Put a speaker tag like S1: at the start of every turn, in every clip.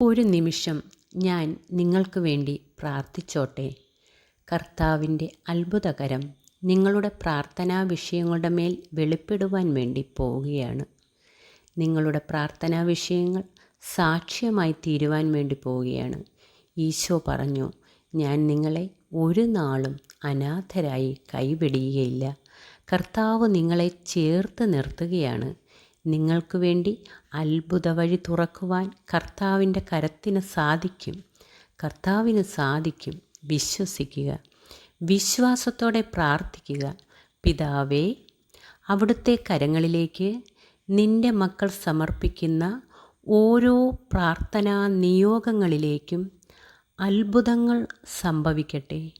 S1: ഒരു നിമിഷം ഞാൻ നിങ്ങൾക്ക് വേണ്ടി പ്രാർത്ഥിച്ചോട്ടെ. കർത്താവിന്റെ അത്ഭുതകരം നിങ്ങളുടെ പ്രാർത്ഥനാ വിഷയങ്ങളുടെ മേൽ വെളിപ്പെടുവാൻ വേണ്ടി പോവുകയാണ്. നിങ്ങളുടെ പ്രാർത്ഥനാ വിഷയങ്ങൾ സാക്ഷ്യമായി തീരുവാൻ വേണ്ടി പോവുകയാണ്. ഈശോ പറഞ്ഞു ഞാൻ നിങ്ങളെ ഒരു നാളും അനാഥരായി കൈപിടിയുകയില്ല കർത്താവ് നിങ്ങളെ ചേർത്ത് നിർത്തുകയാണ്. നിങ്ങൾക്ക് വേണ്ടി അത്ഭുത വഴി തുറക്കുവാൻ കർത്താവിന്റെ കരത്തിന് സാധിക്കും. കർത്താവിന് സാധിക്കും. വിശ്വസിക്കുക. വിശ്വാസത്തോടെ പ്രാർത്ഥിക്കുക. പിതാവേ അവിടുത്തെ കരങ്ങളിലേക്ക് നിന്റെ മക്കൾ സമർപ്പിക്കുന്ന ഓരോ പ്രാർത്ഥനാ നിയോഗങ്ങളിലേക്കും അത്ഭുതങ്ങൾ സംഭവിക്കട്ടെ.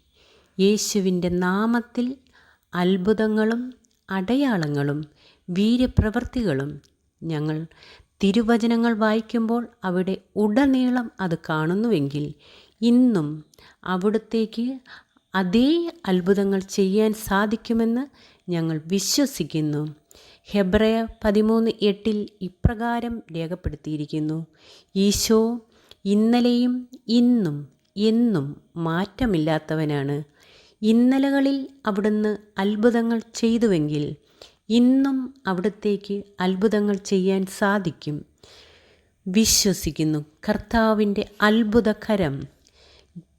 S1: യേശുവിന്റെ നാമത്തിൽ അത്ഭുതങ്ങളും അടയാളങ്ങളും വീര്യപ്രവൃത്തികളും ഞങ്ങൾ തിരുവചനങ്ങൾ വായിക്കുമ്പോൾ അവിടെ ഉടനീളം അത് കാണുന്നുവെങ്കിൽ ഇന്നും അവിടത്തേക്ക് അതേ അത്ഭുതങ്ങൾ ചെയ്യാൻ സാധിക്കുമെന്ന് ഞങ്ങൾ വിശ്വസിക്കുന്നു. ഹെബ്രയ പതിമൂന്ന് എട്ടിൽ ഇപ്രകാരം രേഖപ്പെടുത്തിയിരിക്കുന്നു. ഈശോ ഇന്നലെയും ഇന്നും എന്നും മാറ്റമില്ലാത്തവനാണ്. ഇന്നലകളിൽ അവിടുന്ന് അത്ഭുതങ്ങൾ ചെയ്തുവെങ്കിൽ ഇന്നും അവിടത്തേക്ക് അത്ഭുതങ്ങൾ ചെയ്യാൻ സാധിക്കും. വിശ്വസിക്കുന്നു. കർത്താവിന്റെ അത്ഭുതകരം.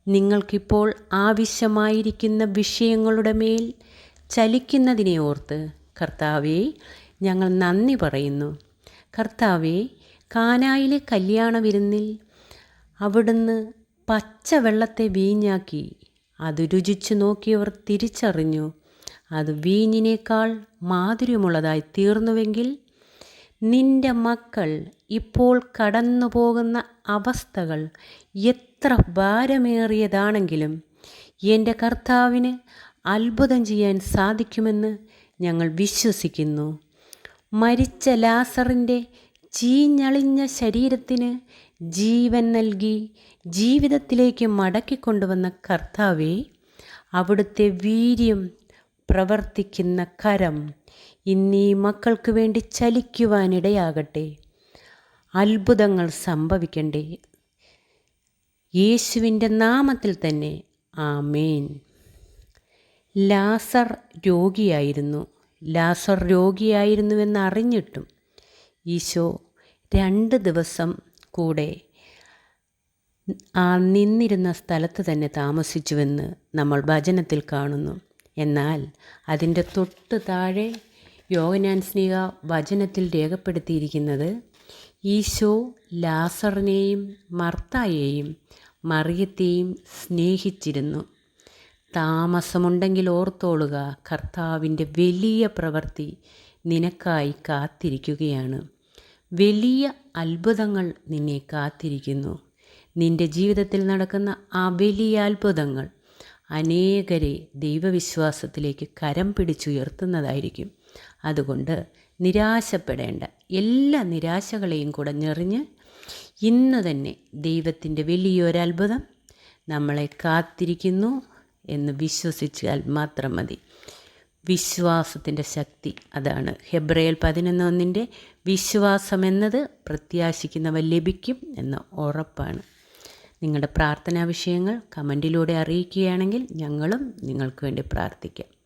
S1: നിങ്ങൾക്കിപ്പോൾ ആവശ്യമായിരിക്കുന്ന വിഷയങ്ങളുടെ മേൽ ചലിക്കുന്നതിനെ ഓർത്ത് കർത്താവെ ഞങ്ങൾ നന്ദി പറയുന്നു. കർത്താവെ കാനായിലെ കല്യാണ വിരുന്നിൽ അവിടുന്ന് പച്ചവെള്ളത്തെ വീഞ്ഞാക്കി അത് രുചിച്ചു നോക്കിയവർ തിരിച്ചറിഞ്ഞു. അത് വീഞ്ഞിനേക്കാൾ മാധുര്യമുള്ളതായി തീർന്നുവെങ്കിൽ നിന്റെ മക്കൾ ഇപ്പോൾ കടന്നു പോകുന്ന അവസ്ഥകൾ എത്ര ഭാരമേറിയതാണെങ്കിലും എന്റെ കർത്താവിന് അത്ഭുതം ചെയ്യാൻ സാധിക്കുമെന്ന് ഞങ്ങൾ വിശ്വസിക്കുന്നു. മരിച്ച ലാസറിന്റെ ചീഞ്ഞളിഞ്ഞ ശരീരത്തിന് ജീവൻ നൽകി ജീവിതത്തിലേക്ക് മടക്കിക്കൊണ്ടുവന്ന കർത്താവെ അവിടുത്തെ വീര്യം പ്രവർത്തിക്കുന്ന കരം ഇന്നീ മക്കൾക്ക് വേണ്ടി ചലിക്കുവാനിടയാകട്ടെ. അത്ഭുതങ്ങൾ സംഭവിക്കണ്ടേ. യേശുവിന്റെ നാമത്തിൽ തന്നെ ആമേൻ. ലാസർ രോഗിയായിരുന്നു. ലാസർ രോഗിയായിരുന്നുവെന്ന് അറിഞ്ഞിട്ടും ഈശോ രണ്ട് ദിവസം കൂടെ ആ നിന്നിരുന്ന സ്ഥലത്ത് തന്നെ താമസിച്ചുവെന്ന് നമ്മൾ ഭജനത്തിൽ കാണുന്നു. എന്നാൽ അതിന്റെ തൊട്ട് താഴെ യോഗനാൻ സ്നേഹ വചനത്തിൽ രേഖപ്പെടുത്തിയിരിക്കുന്നത് ഈശോ ലാസറിനെയും മർത്തായെയും മറിയത്തെയും സ്നേഹിച്ചിരുന്നു. താമസമുണ്ടെങ്കിൽ ഓർത്തോളുക കർത്താവിന്റെ വലിയ പ്രവൃത്തി നിനക്കായി കാത്തിരിക്കുകയാണ്. വലിയ അത്ഭുതങ്ങൾ നിന്നെ കാത്തിരിക്കുന്നു. നിന്റെ ജീവിതത്തിൽ നടക്കുന്ന ആ വലിയ അത്ഭുതങ്ങൾ അനേകരെ ദൈവവിശ്വാസത്തിലേക്ക് കരം പിടിച്ചുയർത്തുന്നതായിരിക്കും. അതുകൊണ്ട് നിരാശപ്പെടേണ്ട. എല്ലാ നിരാശകളെയും കുടഞ്ഞെറിഞ്ഞ് ഇന്ന് തന്നെ ദൈവത്തിന്റെ വലിയൊരത്ഭുതം നമ്മളെ കാത്തിരിക്കുന്നു എന്ന് വിശ്വസിച്ചാൽ മാത്രം മതി. വിശ്വാസത്തിന്റെ ശക്തി അതാണ്. ഹെബ്രയൽ പതിനൊന്നൊന്നിന്റെ വിശ്വാസം എന്നത് പ്രത്യാശിക്കുന്നവ ലഭിക്കും എന്ന ഉറപ്പാണ്. നിങ്ങളുടെ പ്രാർത്ഥനാ വിഷയങ്ങൾ കമന്റിലൂടെ അറിയിക്കുകയാണെങ്കിൽ ഞങ്ങളും നിങ്ങൾക്ക് വേണ്ടി പ്രാർത്ഥിക്കാം.